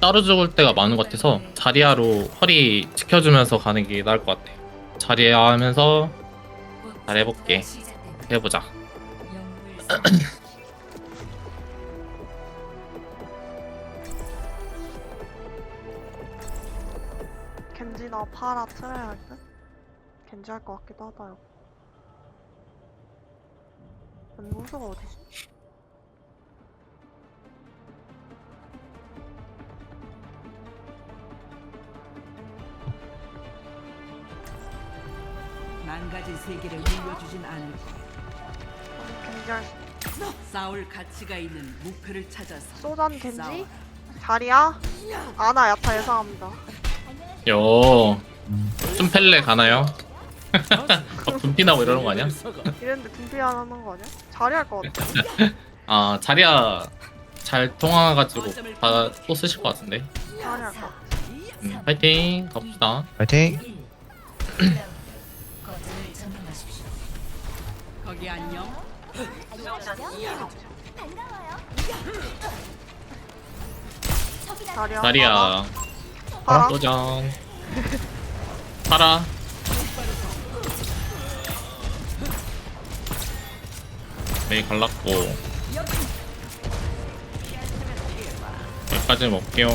따로 죽을 때가 많은 것 같아서 자리아로 허리 지켜주면서 가는 게 나을 것 같아. 자리아 하면서 잘 해볼게. 해보자. 겐지나 파라 틀어야 할 듯? 겐지 할 것 같기도 하다요. 연구소가 어디지? 망가진 세계를 물려주진 않을 거야. 싸울 가치가 있는 목표를 찾아서 소전 겐지? 자리야? 아나 야타 예상합니다. 요. 쏨펠레 가나요? 어, 분피나고 이러는 거 아니야? 이랬는데 둠피 안 하는 거 아니야? 자리 할 것 같아. 아 자리아 잘 통화가지고 다 또 쓰실 것 같은데. 자리 할 것 같아. 음, 파이팅 갑시다. 파이팅 거기 안녕. 자리야. 자리아 파라. 도전. 파라. 메이 갈랐고 여기까지 먹게요.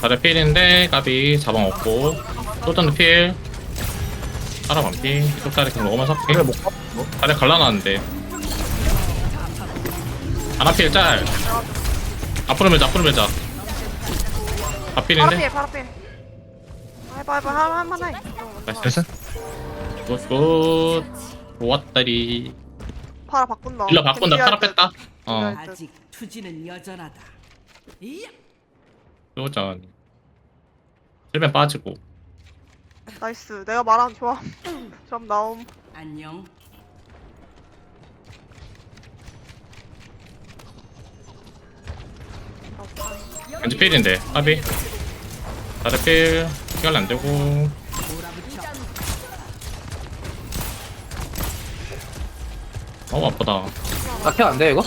다리 필인데 까비 자방 없고 소전도 필. 파라 반필. 쪽다리 그냥 먹으면서 할게. 그래 못 가? 다리 갈라놨는데. 하나 필 짤. 앞으로 밀자 앞으로 밀자. 파라 앞필인데. 피해, 파라 피해. 해봐, 해봐, 할- 할만해. 나이스. 됐어? 굿굿 좋았다리 파라 바꾼다. 일러 바꾼다 파라. 뺐다 어 네. 아직 투지는 여전하다. 이야. 도전 실면 빠지고 나이스. 내가 말한 조합. 조합 나옴. 안녕. 왠지 필인데 까비 다리 필 시간 안되고. 너무 아프다 낙혀 안 돼, 이거?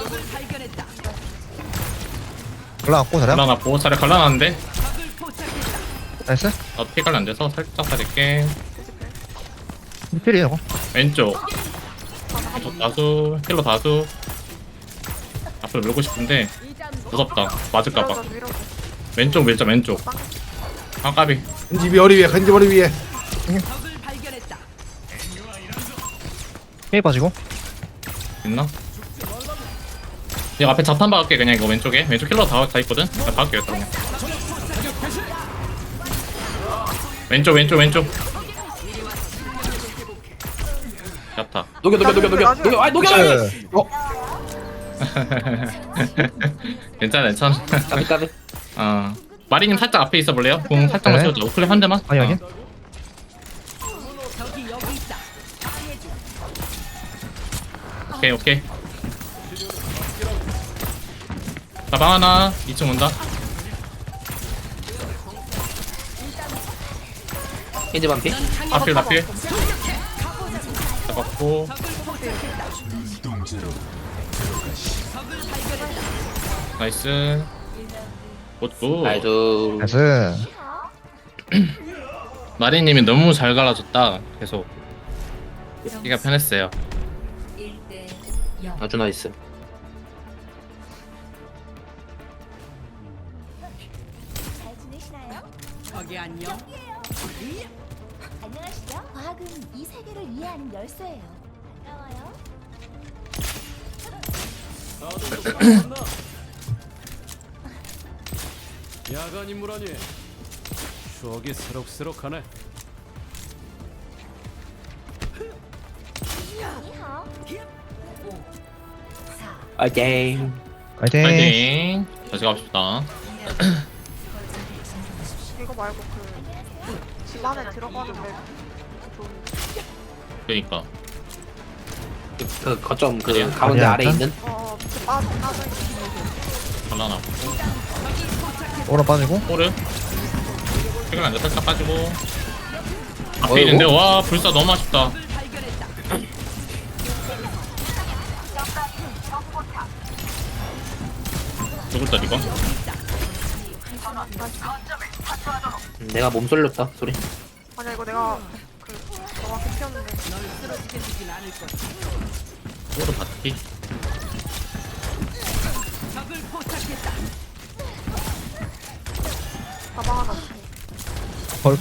올라갔고 자리야 갈라놨고 자리 갈라놨는데. 나이스. 나도 피 관리 안돼서 살짝 필이에요 이거. 왼쪽. 왼쪽 다수 힐러 다수. 앞으로 밀고 싶은데 무섭다. 맞을까봐. 밀어줘, 밀어줘. 왼쪽 밀자 왼쪽. 아 까비. 간지 머리 위에 간지 머리 위에. 힘이 빠지고. 있나? 이거 앞에 자탄 박을게 그냥 이거 왼쪽에. 왼쪽 힐러 다, 다 있거든? 나 박을게요 그냥 왼쪽 왼쪽 왼쪽 야타 녹여, 녹여, 녹여, 녹여, 녹여, 아, 녹여! 나이스 어? 괜찮아 괜찮아 까비, 까비. 어 마리님 살짝 앞에 있어 볼래요? 공 살짝만 네. 세워줘 우클릭 한 대만 아니 어. 아니 있다. 오케이 오케이 가방 하나 2층 온다 이제 반피. 앞필 앞필 잡았고 나이스 굿굿 나이스. 나이스 마리님이 너무 잘 갈아줬다 계속 이가 편했어요 아주 나이스. 잘 지내시나요? 거기 안녕. 안녕하시죠? 과학은 이 세계를 이해하는 열쇠예요. 반가워요. 야간 임무라니 추억이 새록새록하네 니하오. 파이팅. 파이팅 파이팅 다시 갑시다 이거 말고 그, 집 안에 들어가는 맵. 좋은데. 그니까 그, 거점, 그, 아니야. 가운데 아니야, 아래 일단? 있는? 어, 어, 밑에 빠져, 빠져. 갈라나고 오라 빠지고 호르 최근 안돼 살짝 빠지고 앞에 어이구. 있는데 와 불사 너무 아쉽다 발견했다. 누굴 때리고? 음, 내가 몸 쏠렸다 소리 아니야 이거 내가 그 너가 캡혔는데 널 쓰러지게 두진 않을 거야. 오로 바티. 적을 포착했다. 가방 하나 없고 벌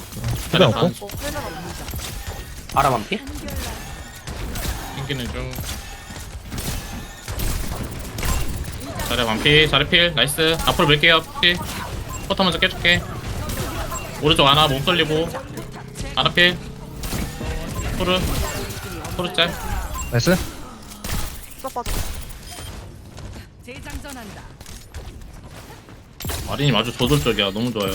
자리야 없고 반. 뭐 풀면 없고 아람 피 생기는 중. 자리 반피, 자리 필, 나이스. 앞으로 밀게요, 필. 포터 먼저 깨줄게. 오른쪽 하나 몸 떨리고. 하나 필. 토르. 토르 짤. 나이스 재장전한다. 마린이 아주 저돌적이야. 너무 좋아요.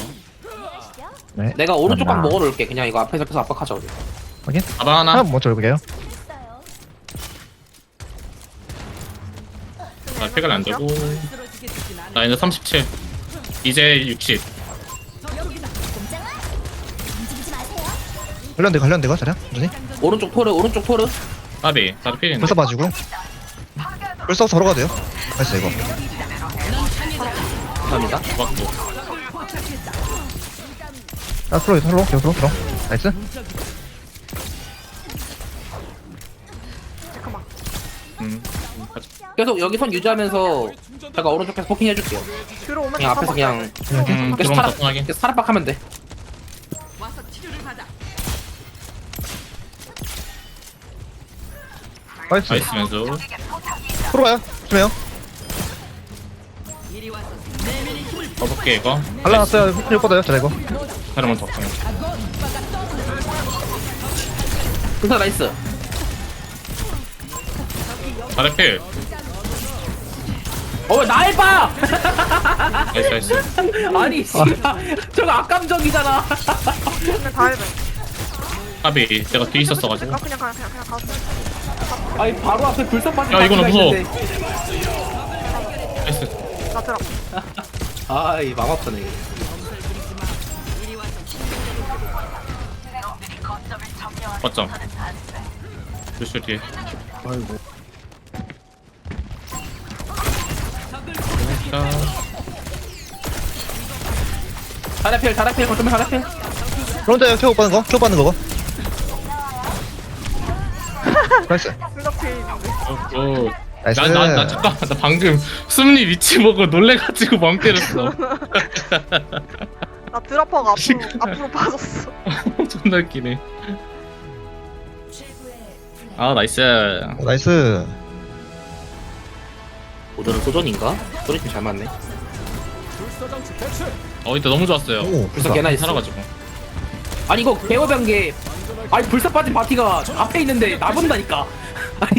네 내가 오른쪽 방 간다. 먹어놓을게 그냥 이거 앞에서 계속 압박하자 우리 확인 가방 하나. 하나 먼저 올게요. 자, 필갈 안 되고. 쓰러지게 나 이제 37. 이제 60. 관련돼 관련돼 거 자리야 천천히 오른쪽 토르 오른쪽 토르 까비. 자리 필인데. 벌써 빠지고 벌써 서로 가도 돼요 나이스 이거 감사합니다 맞고. 아 슬로우 슬로우 계속 슬로우 슬로우 나이스 음. 음, 가자. 계속 여기 선 유지하면서 제가 오른쪽에서 포킹 해줄게요 들어오면 그냥 앞에서 그냥 음, 계속 답답하긴. 계속 살아박하면 돼 나이스 나이스 면수. 서로 가요 조심해요 가볼게, 이거. 갈라놨어요 힐 뻗어요 자리 이거 사람은 더. 승사 나이스 자리 필. 어왜 날 봐! 나이스, 나이스. 아니 씨발 저거 악감정이잖아 그냥 다 해봐 까비. 내가 뒤에 있었어가지고. 아 그냥 그냥 그냥 그냥 가서 아니 바로 앞에 불사 빠진 야, 이거는 무서워. 나이스. 나 들어 아이 맘 아프네 거점. 루슈 뒤에. 자, 자라필 자라필 거점에 자라필 그런데 켜고 빠는 거 켜고 빠는 거고 나이스 있는데 어, 어. 나이스 나, 나, 나 잠깐, 나 방금 숨니 위치 보고 놀래가지고 멍 때렸어. 나 드라퍼가 앞으로 앞으로 빠졌어 존나 웃기네. 아, 나이스. 오, 나이스 오늘은 소전인가? 소리 좀 잘 맞네. 어, 이때 너무 좋았어요. 오 불사 개나 있어 살아가지고. 아니 이거 배워변 게 아니 불사 빠진 바티가 앞에 있는데 나 본다니까. 아니